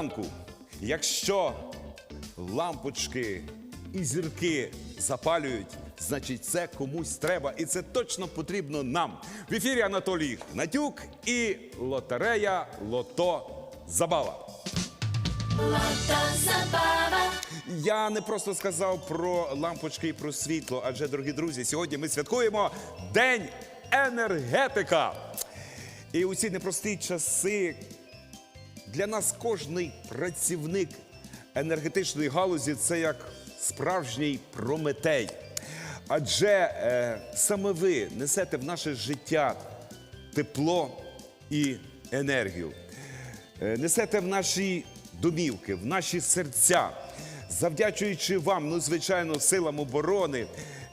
ранку. Якщо лампочки і зірки запалюють, значить це комусь треба, і це точно потрібно нам. В ефірі Анатолій Гнатюк і лотерея Лото Забава. Я не просто сказав про лампочки і про світло, адже, дорогі друзі, сьогодні ми святкуємо День енергетика. І у ці непрості часи для нас кожний працівник енергетичної галузі це як справжній прометей. Адже е, саме ви несете в наше життя тепло і енергію. Е, несете в наші домівки, в наші серця. Завдячуючи вам, ну звичайно, силам оборони,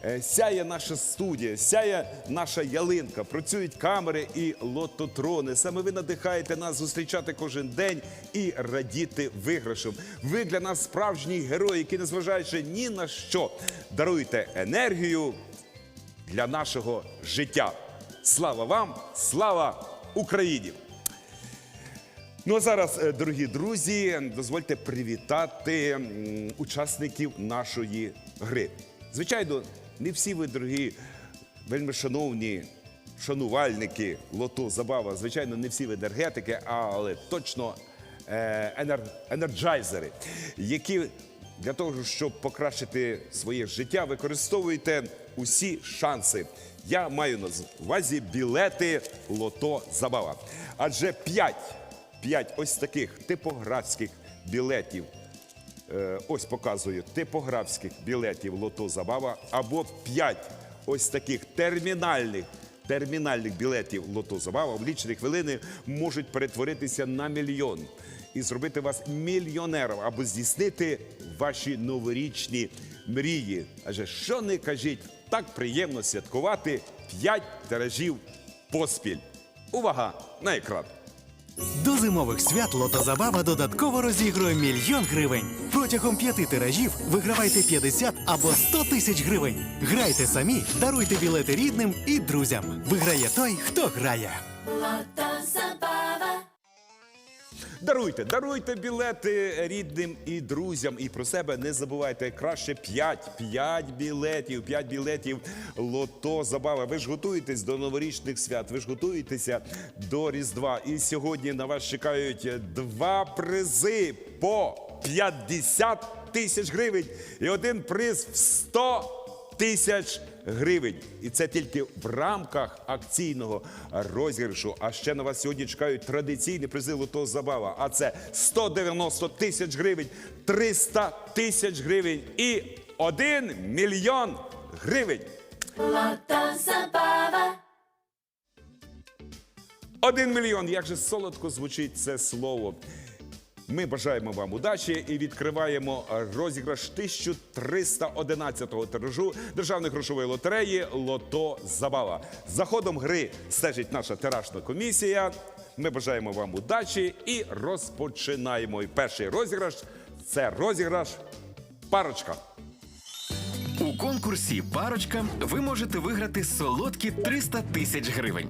е, сяє наша студія, сяє наша ялинка, працюють камери і лототрони. Саме ви надихаєте нас зустрічати кожен день і радіти виграшем. Ви для нас справжній герой, який, незважаючи ні на що, даруєте енергію для нашого життя. Слава вам, слава Україні! Ну а зараз, е, дорогі друзі, дозвольте привітати учасників нашої гри. Звичайно, не всі ви, дорогі, вельми шановні шанувальники лото забава. Звичайно, не всі ви енергетики, але точно е, енер, енерджайзери, які для того, щоб покращити своє життя, використовуєте усі шанси. Я маю на увазі білети лото забава. Адже 5 П'ять ось таких типографських білетів. Е, ось показую типографських білетів Лото Забава або п'ять ось таких термінальних. Термінальних білетів Лото Забава в лічені хвилини можуть перетворитися на мільйон і зробити вас мільйонером або здійснити ваші новорічні мрії. Адже що не кажіть, так приємно святкувати 5 тиражів поспіль. Увага на екран! До зимових свят Лотозабава додатково розігрує мільйон гривень. Протягом п'яти тиражів вигравайте 50 або 100 тисяч гривень. Грайте самі, даруйте білети рідним і друзям. Виграє той, хто грає. Даруйте, даруйте білети рідним і друзям. І про себе не забувайте краще 5, 5 білетів, 5 білетів лото забава. Ви ж готуєтесь до новорічних свят, ви ж готуєтеся до Різдва. І сьогодні на вас чекають два призи по 50 тисяч гривень і один приз в 100 тисяч гривень. І це тільки в рамках акційного розіграшу. А ще на вас сьогодні чекають традиційні призи лото забава. А це 190 тисяч гривень, 300 тисяч гривень і 1 мільйон гривень. Один мільйон. Як же солодко звучить це слово. Ми бажаємо вам удачі і відкриваємо розіграш 1311-го тиражу державної грошової лотереї Лото Забава. За ходом гри стежить наша тиражна комісія. Ми бажаємо вам удачі і розпочинаємо. Перший розіграш це розіграш парочка. У конкурсі Парочка ви можете виграти солодкі 300 тисяч гривень.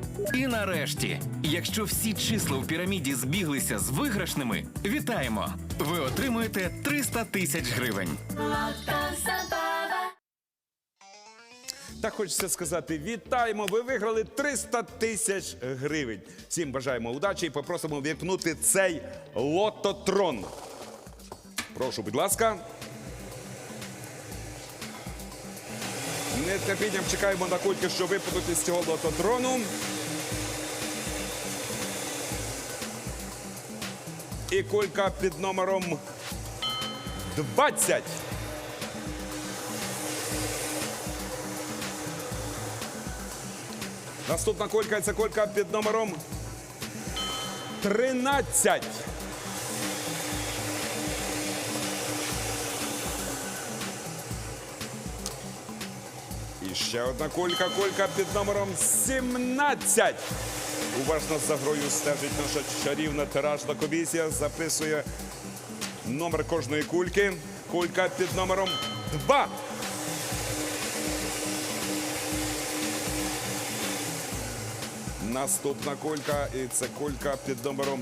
І нарешті, якщо всі числа у піраміді збіглися з виграшними, вітаємо! Ви отримуєте 300 тисяч гривень. Так хочеться сказати, вітаємо! Ви виграли 300 тисяч гривень. Всім бажаємо удачі і попросимо вімкнути цей лототрон. Прошу, будь ласка. Нетерпінням чекаємо на кульки, що випадуть із цього лототрону. І кулька під номером 20. Наступна колька це колька під номером 13. І ще одна колька, колька під номером 17. Уважно за грою стежить наша чарівна тиражна комісія. Записує номер кожної кульки. Кулька під номером 2. Наступна колька, і це колька під номером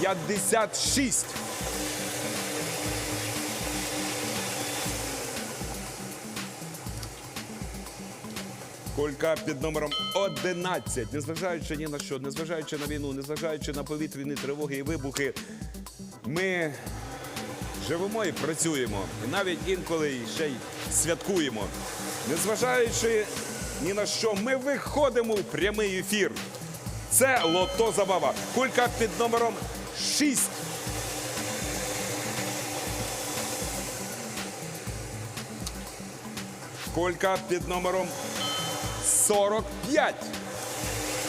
56. Колька під номером 11. Незважаючи ні на що, незважаючи на війну, незважаючи на повітряні тривоги і вибухи, ми живемо і працюємо. І навіть інколи ще й святкуємо. Незважаючи ні на що, ми виходимо в прямий ефір. Це лото забава. Кулька під номером 6. Колька під номером 45.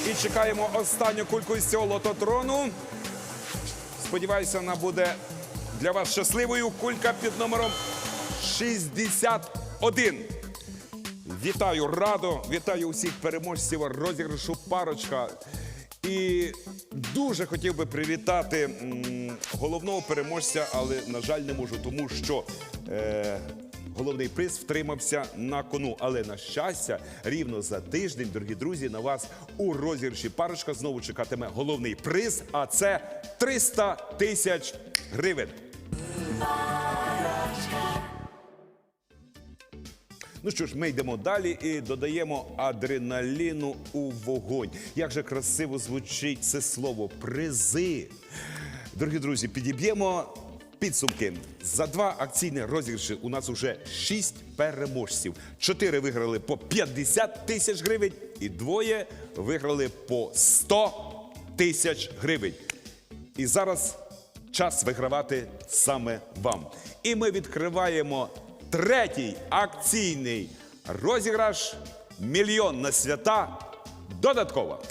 І чекаємо останню кульку з цього лототрону. Сподіваюся, вона буде для вас щасливою. Кулька під номером 61. Вітаю радо, вітаю усіх переможців розіграшу парочка. І дуже хотів би привітати головного переможця, але, на жаль, не можу, тому що е, головний приз втримався на кону. Але на щастя, рівно за тиждень, дорогі друзі, на вас у розіграші парочка знову чекатиме головний приз, а це 300 тисяч гривень. Ну що ж, ми йдемо далі і додаємо адреналіну у вогонь. Як же красиво звучить це слово призи. Дорогі друзі, підіб'ємо підсумки. За два акційні розіграші у нас вже шість переможців. Чотири виграли по 50 тисяч гривень, і двоє виграли по 100 тисяч гривень. І зараз час вигравати саме вам. І ми відкриваємо третій акційний розіграш Мільйон на свята додатково.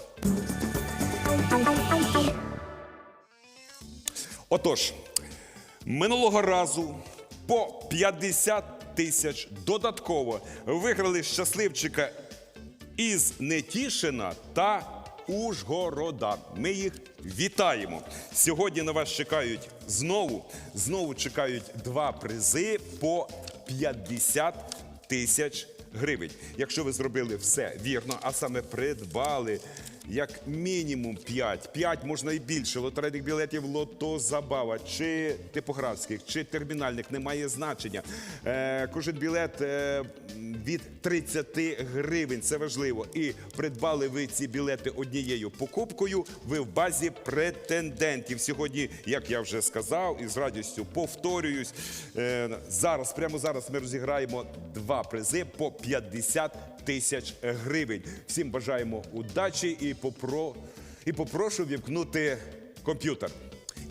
Отож, минулого разу по 50 тисяч додатково виграли щасливчика із Нетішина та Ужгорода. Ми їх вітаємо. Сьогодні на вас чекають знову, знову чекають два призи по 50 тисяч гривень. Якщо ви зробили все вірно, а саме придбали як мінімум 5, 5 можна і більше лотерейних білетів лото забава, чи типографських, чи термінальних, немає значення. Е, кожен білет е, від 30 гривень, це важливо. І придбали ви ці білети однією покупкою. Ви в базі претендентів. Сьогодні, як я вже сказав, і з радістю повторююсь. Е, зараз, прямо зараз, ми розіграємо два призи по 50 тисяч гривень. Всім бажаємо удачі і попро... і попрошу вімкнути комп'ютер.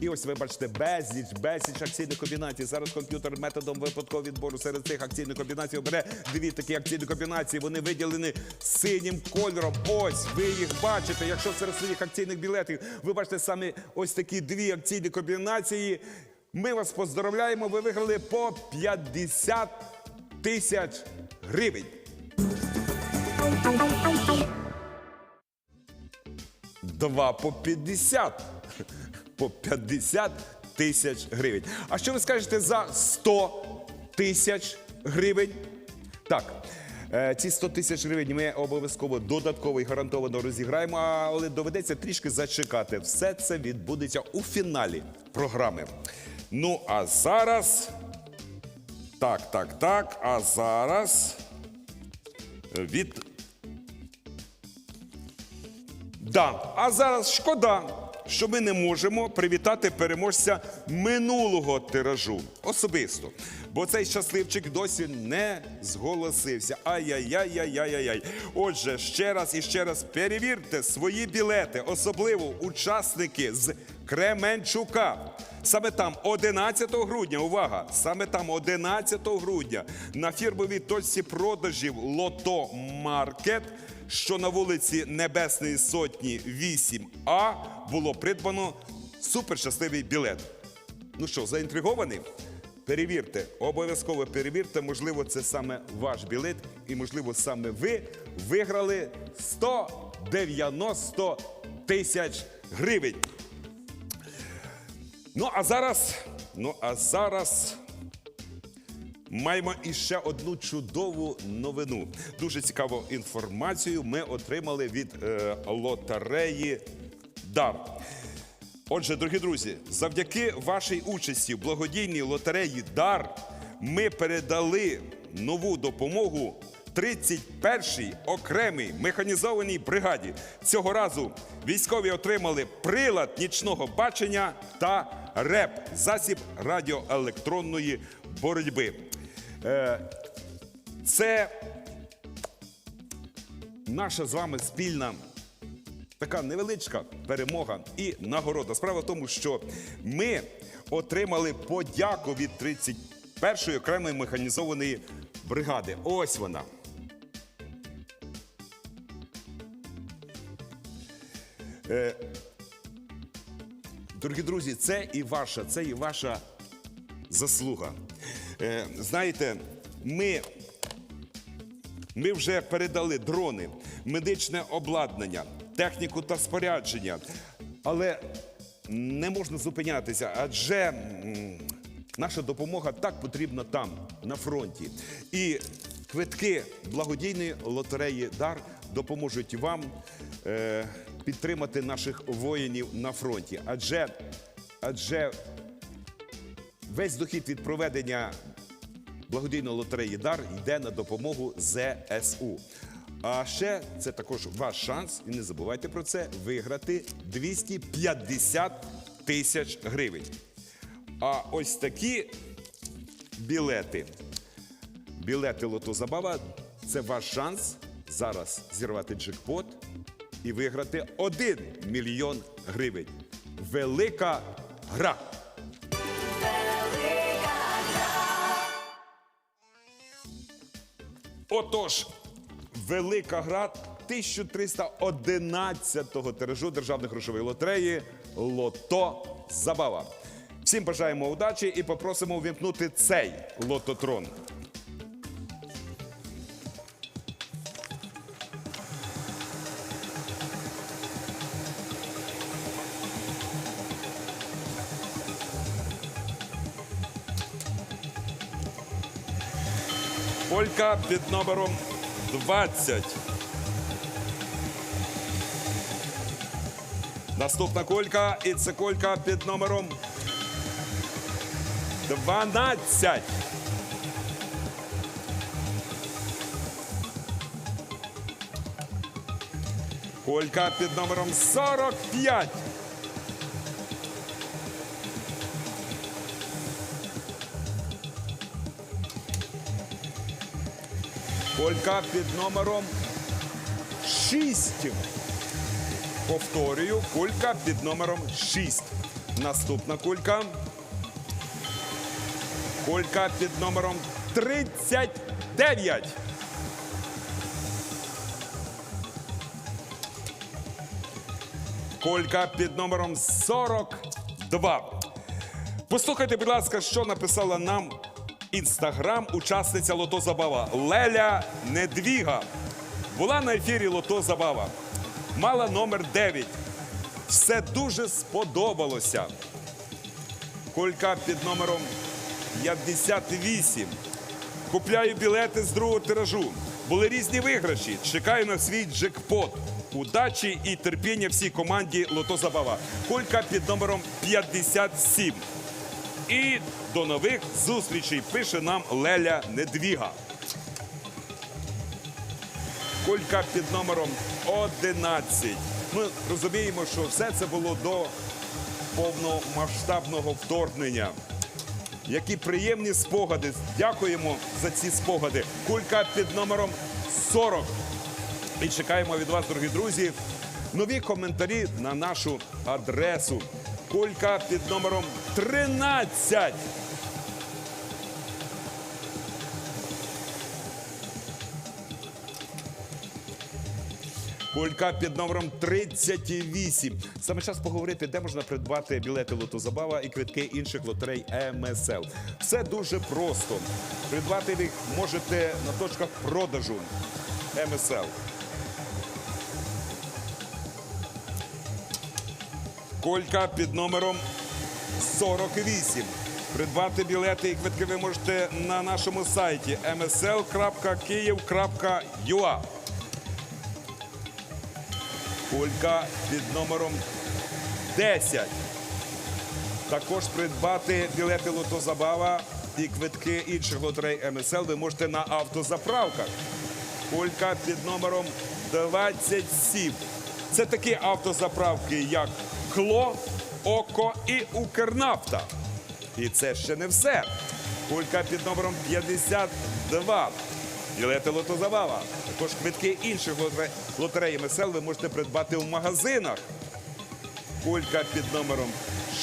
І ось ви бачите безліч, безліч акційних комбінацій. Зараз комп'ютер методом випадкового відбору серед цих акційних комбінацій обере дві такі акційні комбінації. Вони виділені синім кольором. Ось ви їх бачите. Якщо серед своїх акційних білетів ви бачите саме ось такі дві акційні комбінації. Ми вас поздравляємо. Ви виграли по 50 тисяч гривень. Два по 50. По 50 тисяч гривень. А що ви скажете за 100 тисяч гривень? Так. е, Ці 100 тисяч гривень ми обов'язково додатково і гарантовано розіграємо, але доведеться трішки зачекати. Все це відбудеться у фіналі програми. Ну а зараз. Так, так, так. А зараз від Да. А зараз шкода, що ми не можемо привітати переможця минулого тиражу особисто. Бо цей щасливчик досі не зголосився. Ай-яй-яй-яй-яй-яй. Отже, ще раз і ще раз перевірте свої білети, особливо учасники з Кременчука. Саме там 11 грудня, увага! Саме там 11 грудня на фірмовій точці продажів Лото Маркет що на вулиці Небесної Сотні 8А було придбано суперщасливий білет. Ну що, заінтригований? Перевірте, обов'язково перевірте, можливо, це саме ваш білет, і можливо, саме ви виграли 190 тисяч гривень. Ну а зараз, ну а зараз маємо іще одну чудову новину. Дуже цікаву інформацію ми отримали від е, лотереї Дар. Отже, дорогі друзі, завдяки вашій участі в благодійній лотереї Дар ми передали нову допомогу 31-й окремій механізованій бригаді. Цього разу військові отримали прилад нічного бачення та РЕП засіб радіоелектронної боротьби. Е, Це наша з вами спільна така невеличка перемога і нагорода. Справа в тому, що ми отримали подяку від 31-ї окремої механізованої бригади. Ось вона. Е, Дорогі друзі, це і ваша, це і ваша заслуга. Е, знаєте, ми ми вже передали дрони, медичне обладнання, техніку та спорядження. Але не можна зупинятися, адже наша допомога так потрібна там, на фронті. І квитки благодійної лотереї Дар допоможуть вам е, підтримати наших воїнів на фронті. Адже, адже весь дохід від проведення благодійної лотереї Дар йде на допомогу ЗСУ. А ще це також ваш шанс, і не забувайте про це, виграти 250 тисяч гривень. А ось такі білети, білети Лото Забава це ваш шанс зараз зірвати джекпот і виграти 1 мільйон гривень. Велика гра! Отож, велика гра 1311-го тиражу державної грошової лотереї Лото Забава. Всім бажаємо удачі і попросимо увімкнути цей лототрон. Полька під номером 20. Наступна колька, і це колька під номером 12. Колька під номером 45. Колька під номером 6. Повторюю, кулька під номером 6. Наступна кулька. Кулька під номером 39. Колька під номером 42. Послухайте, будь ласка, що написала нам інстаграм учасниця Лото Забава Леля Недвіга. Була на ефірі Лото Забава. Мала номер 9. Все дуже сподобалося. Колька під номером 58. Купляю білети з другого тиражу. Були різні виграші. Чекаю на свій джекпот. Удачі і терпіння всій команді Лото Забава. Колька під номером 57. І до нових зустрічей пише нам Леля Недвіга. Колька під номером 11. Ми розуміємо, що все це було до повномасштабного вторгнення. Які приємні спогади. Дякуємо за ці спогади. Кулька під номером 40. І чекаємо від вас, дорогі друзі, нові коментарі на нашу адресу. Кулька під номером 13. Кулька під номером 38. Саме час поговорити, де можна придбати білети лотозабава і квитки інших лотерей МСЛ. Все дуже просто. Придбати їх можете на точках продажу МСЛ. Колька під номером 48. Придбати білети і квитки ви можете на нашому сайті msl.kyiv.ua. Колька під номером 10. Також придбати білети лотозабава і квитки інших лотерей МСЛ ви можете на автозаправках. Колька під номером 27. Це такі автозаправки, як Кло, Око і Укрнафта. І це ще не все. Кулька під номером 52. Білети лотозабава. Також квитки інших лотерей МСЛ ви можете придбати в магазинах. Кулька під номером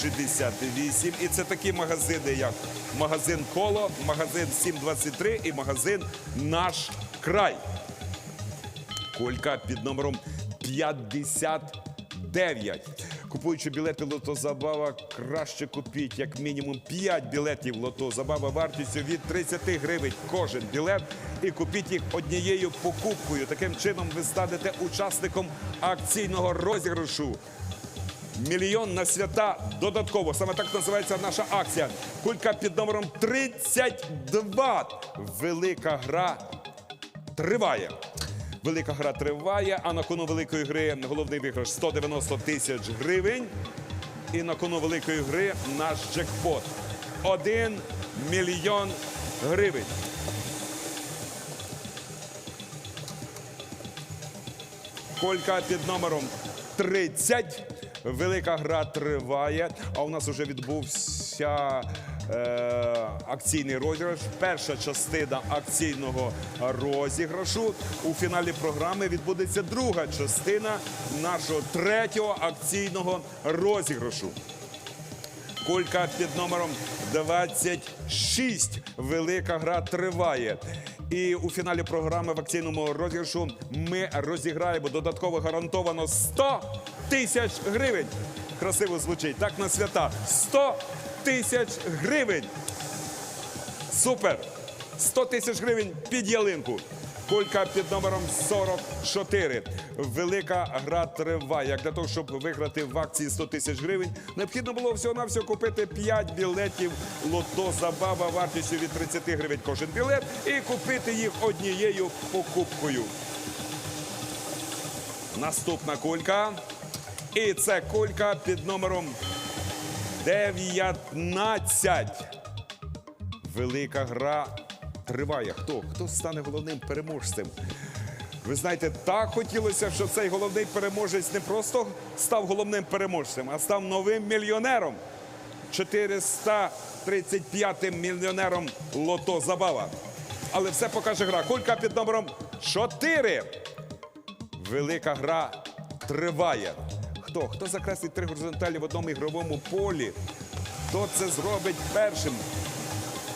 68. І це такі магазини, як магазин Коло, магазин 723 і магазин Наш край. Кулька під номером 59. Купуючи білети Лото Забава, краще купіть як мінімум 5 білетів Лото Забава вартістю від 30 гривень кожен білет і купіть їх однією покупкою. Таким чином ви станете учасником акційного розіграшу. Мільйон на свята додатково. Саме так називається наша акція. Кулька під номером 32. Велика гра триває. Велика гра триває, а на кону великої гри головний виграш 190 тисяч гривень. І на кону великої гри наш джекпот 1 мільйон гривень. Колька під номером 30. Велика гра триває. А у нас вже відбувся акційний розіграш. Перша частина акційного розіграшу. У фіналі програми відбудеться друга частина нашого третього акційного розіграшу. Кулька під номером 26. Велика гра триває. І у фіналі програми в акційному розіграшу ми розіграємо додатково гарантовано 100 тисяч гривень. Красиво звучить. Так на свята. 100 тисяч гривень. Супер! 100 тисяч гривень під ялинку. Кулька під номером 44. Велика гра триває. Як для того, щоб виграти в акції 100 тисяч гривень, необхідно було всього-навсього купити 5 білетів лото забава вартістю від 30 гривень кожен білет і купити їх однією покупкою. Наступна кулька. І це кулька під номером 19. Велика гра триває. Хто? Хто стане головним переможцем? Ви знаєте, так хотілося, щоб цей головний переможець не просто став головним переможцем, а став новим мільйонером. 435-м мільйонером Лото Забава. Але все покаже гра. Кулька під номером 4. Велика гра триває. Хто? Хто закреслить три горизонталі в одному ігровому полі? Хто це зробить першим?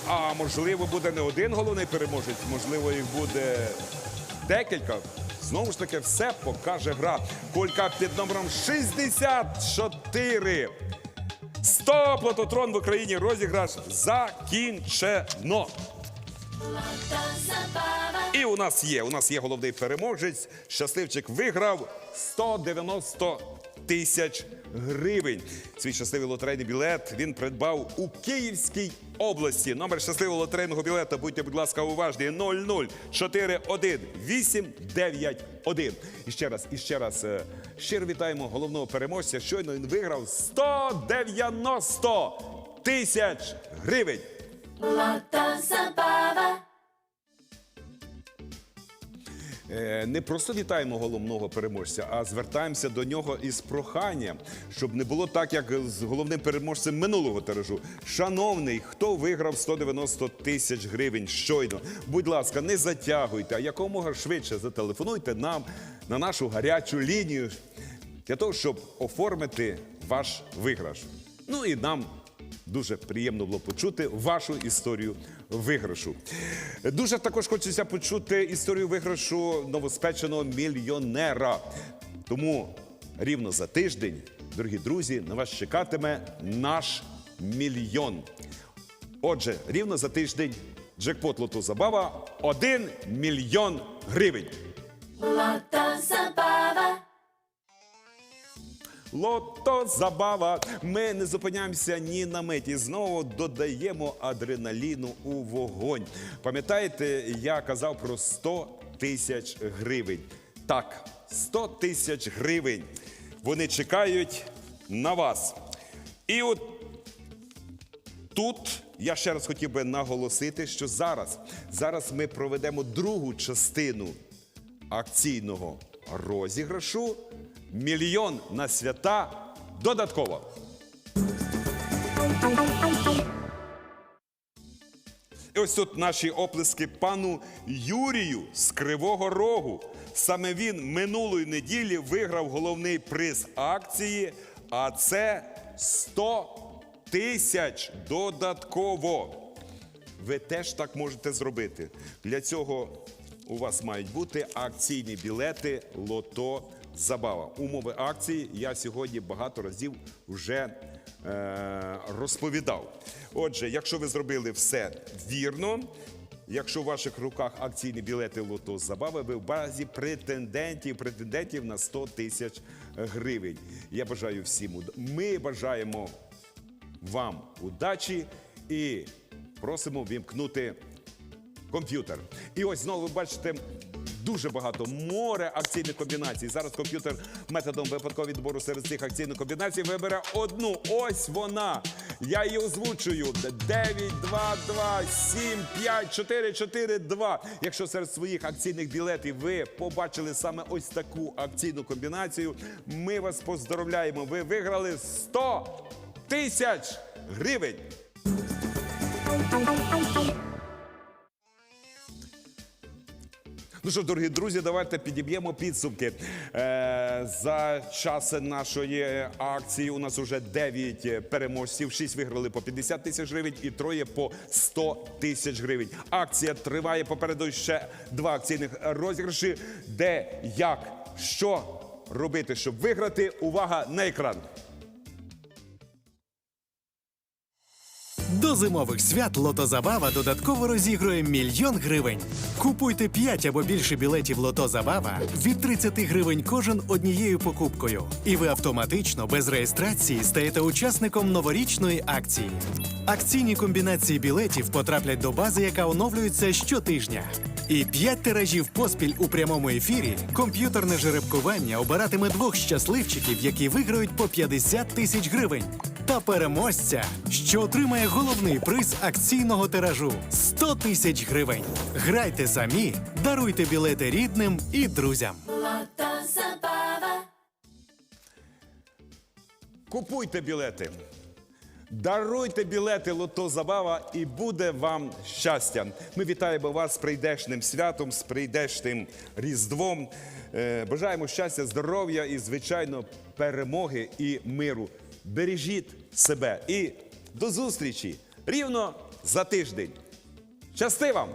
А можливо, буде не один головний переможець, можливо, їх буде декілька. Знову ж таки, все покаже гра. Кулька під номером 64. Стоп! Лототрон в Україні розіграш закінчено. І у нас є. У нас є головний переможець. Щасливчик виграв 190 тисяч гривень. Свій щасливий лотерейний білет він придбав у Київській області. Номер щасливого лотерейного білета, будьте, будь ласка, уважні 0041891. І ще раз, і ще раз е, щиро вітаємо головного переможця. Щойно він виграв 190 тисяч гривень. Lota Zabava. Е, Не просто вітаємо головного переможця, а звертаємося до нього із проханням, щоб не було так, як з головним переможцем минулого тиражу. Шановний, хто виграв 190 тисяч гривень щойно? Будь ласка, не затягуйте, а якомога швидше зателефонуйте нам на нашу гарячу лінію для того, щоб оформити ваш виграш. Ну і нам Дуже приємно було почути вашу історію виграшу. Дуже також хочеться почути історію виграшу новоспеченого мільйонера. Тому рівно за тиждень, дорогі друзі, на вас чекатиме наш мільйон. Отже, рівно за тиждень джекпот лото забава 1 мільйон гривень. Lota Забава. Лото забава. Ми не зупиняємося ні на миті. Знову додаємо адреналіну у вогонь. Пам'ятаєте, я казав про 100 тисяч гривень. Так, 100 тисяч гривень. Вони чекають на вас. І от Тут я ще раз хотів би наголосити, що зараз, зараз ми проведемо другу частину акційного розіграшу мільйон на свята додатково. І ось тут наші оплески пану Юрію з Кривого Рогу. Саме він минулої неділі виграв головний приз акції, а це 100 тисяч додатково. Ви теж так можете зробити. Для цього у вас мають бути акційні білети Лото Забава. Умови акції я сьогодні багато разів вже е, розповідав. Отже, якщо ви зробили все вірно, якщо в ваших руках акційні білети Лото Забава, ви в базі претендентів, претендентів на 100 тисяч гривень. Я бажаю всім уд- Ми бажаємо вам удачі і просимо вімкнути комп'ютер. І ось знову ви бачите дуже багато море акційних комбінацій. Зараз комп'ютер методом випадкового відбору серед цих акційних комбінацій вибере одну. Ось вона. Я її озвучую. 9, 2, 2, 7, 5, 4, 4, 2. Якщо серед своїх акційних білетів ви побачили саме ось таку акційну комбінацію, ми вас поздоровляємо. Ви виграли 100 тисяч гривень. Ну що, дорогі друзі, давайте підіб'ємо підсумки. Е, за час нашої акції у нас вже 9 переможців, 6 виграли по 50 тисяч гривень і троє по 100 тисяч гривень. Акція триває попереду ще два акційних розіграші. Де, як, що робити, щоб виграти? Увага на екран. До зимових свят Лото Забава додатково розігрує мільйон гривень. Купуйте 5 або більше білетів Лото Забава від 30 гривень кожен однією покупкою. І ви автоматично без реєстрації стаєте учасником новорічної акції. Акційні комбінації білетів потраплять до бази, яка оновлюється щотижня. І 5 тиражів поспіль у прямому ефірі комп'ютерне жеребкування обиратиме двох щасливчиків, які виграють по 50 тисяч гривень та переможця, що отримає головний приз акційного тиражу 100 тисяч гривень. Грайте самі, даруйте білети рідним і друзям. Купуйте білети. Даруйте білети Лото Забава і буде вам щастя. Ми вітаємо вас з прийдешним святом, з прийдешним Різдвом. Е, Бажаємо щастя, здоров'я і, звичайно, перемоги і миру. Бережіть себе і до зустрічі рівно за тиждень. Щасти вам!